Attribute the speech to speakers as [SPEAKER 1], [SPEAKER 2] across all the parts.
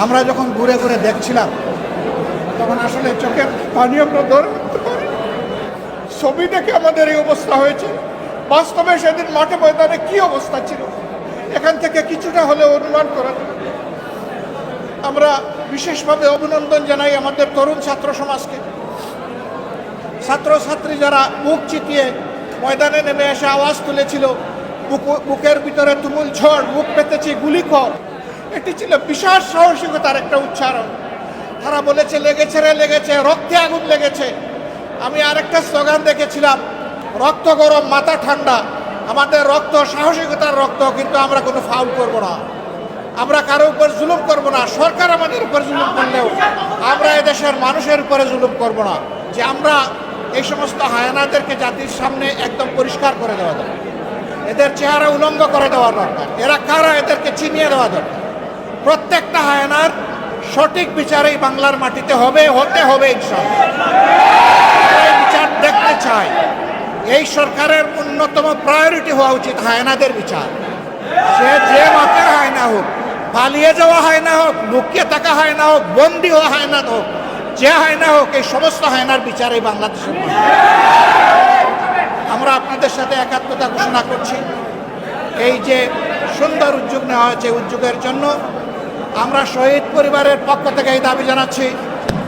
[SPEAKER 1] আমরা যখন ঘুরে ঘুরে দেখছিলাম, তখন আসলে চোখের পানি আমরা ধরে ছবি দেখে আমাদের এই অবস্থা হয়েছে। বাস্তবে সেদিন মাঠে ময়দানে কি অবস্থা ছিল? এখান থেকে কিছুটা হলে অনুমান করা যায়। আমরা বিশেষভাবে অভিনন্দন জানাই আমাদের তরুণ ছাত্র সমাজকে। ছাত্রছাত্রী যারা মুখ চিতিয়ে ময়দানে নেমে এসে আওয়াজ তুলেছিল, বুকু- বুকের ভিতরে তুমুল ঝড় বুক পেতেছি গুলি কর এটি ছিল বিশাল সাহসিকতার একটা উচ্চারণ। তারা বলেছে, লেগেছে রে, লেগেছে, রক্তে আগুন লেগেছে। আমি আরেকটা স্লোগান দেখেছিলাম, রক্ত গরম, মাথা ঠান্ডা। আমাদের রক্ত, সাহসিকতার রক্ত, কিন্তু আমরা কোনো ফাউল করব না। আমরা কারও উপর জুলুম করব না। সরকার আমাদের উপর জুলুম করলেও আমরা এদেশের মানুষের উপরে জুলুম করব না। যে আমরা এই সমস্ত হায়ানাদেরকে জাতির সামনে একদম পরিষ্কার করে দেওয়া দরকার। এদের চেহারা উলঙ্গ করে দেওয়া দরকার। এরা কারা? এদেরকে চিনিয়ে দেওয়া দরকার। প্রত্যেকটা হায়নার সঠিক বিচার এই বাংলার মাটিতে হবে, হতে হবে এই বিচার দেখতে চাই। এই সরকারের অন্যতম প্রায়োরিটি হওয়া উচিত হায়নাদের বিচার। সে যে মাপের হায়না হোক, পালিয়ে যাওয়া হায়না হোক, লুকিয়ে থাকা হায়না হোক, বন্দি হওয়া হায়না হোক, যে হায়না হোক, এই সমস্ত হায়নার বিচার এই বাংলাদেশের আমরা আপনাদের সাথে একাত্মতা ঘোষণা করছি। এই যে সুন্দর উদ্যোগ নেওয়া হয়েছে, উদ্যোগের জন্য আমরা শহীদ পরিবারের পক্ষ থেকে এই দাবি জানাচ্ছি,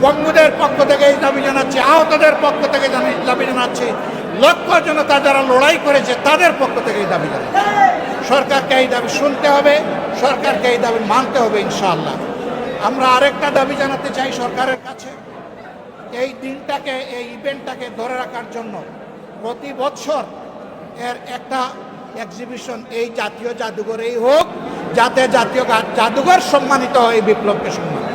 [SPEAKER 1] বঙ্গুদের পক্ষ থেকে এই দাবি জানাচ্ছি, আহতদের পক্ষ থেকে দাবি জানাচ্ছি, লক্ষ জনতা যারা লড়াই করেছে তাদের পক্ষ থেকে এই দাবি জানাচ্ছি। সরকারকে এই দাবি শুনতে হবে, সরকারকে এই দাবি মানতে হবে ইনশাআল্লাহ। আমরা আরেকটা দাবি জানাতে চাই সরকারের কাছে, এই দিনটাকে, এই ইভেন্টটাকে ধরে রাখার জন্য প্রতি বছর এর একটা এক্সিবিশন এই জাতীয় জাদুঘরেই হোক যাতে জাতীয় জাদুঘর সম্মানিত হয় বিপ্লবকে সম্মান।